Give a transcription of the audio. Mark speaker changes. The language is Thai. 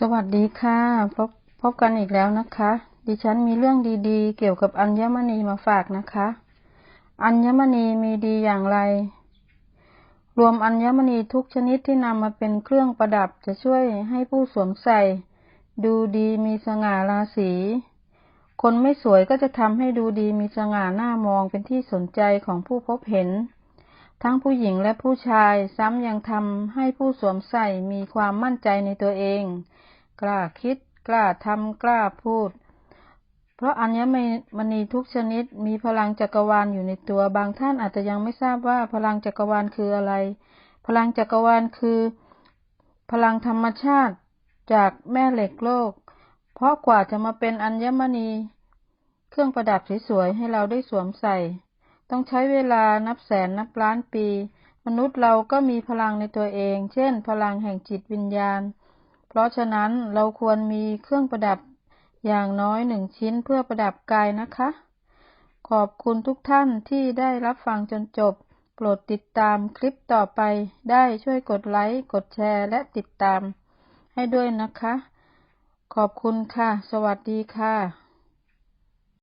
Speaker 1: สวัสดีค่ะ พบพบกันอีกแล้วนะคะ ดิฉันมีเรื่องดีๆ เกี่ยวกับอัญมณีมาฝากนะคะ อัญมณีมีดีอย่างไร รวมอัญมณีทุกชนิดที่นำมาเป็นเครื่องประดับจะช่วยให้ผู้สวมใส่ ดูดีมีสง่าราศี คนไม่สวยก็จะทำให้ดูดีมีสง่าหน้ามองเป็นที่สนใจของผู้พบเห็น ทั้งผู้หญิงและผู้ชายซ้ำยังทำให้ผู้สวมใส่มีความมั่นใจในตัวเอง กล้าคิด กล้าทำกล้าพูด เพราะอัญมณีทุกชนิดมีพลังจักรวาลอยู่ในตัว บางท่านอาจจะยังไม่ทราบว่าพลังจักรวาลคืออะไร พลังจักรวาลคือ พลังธรรมชาติจากแม่เหล็กโลก เพราะกว่าจะมาเป็นอัญมณี เครื่องประดับสวยๆให้เราได้สวมใส่ ต้องใช้เวลานับแสนนับล้านปี มนุษย์เราก็มีพลังในตัวเอง เช่น พลังแห่งจิตวิญญาณ เพราะฉะนั้นเราควรมีเครื่องประดับอย่างน้อยหนึ่งชิ้นเพื่อประดับกายนะคะ ขอบคุณทุกท่านที่ได้รับฟังจนจบ โปรดติดตามคลิปต่อไปได้ช่วยกดไลค์ กดแชร์ และติดตามให้ด้วยนะคะ ขอบคุณค่ะ สวัสดีค่ะ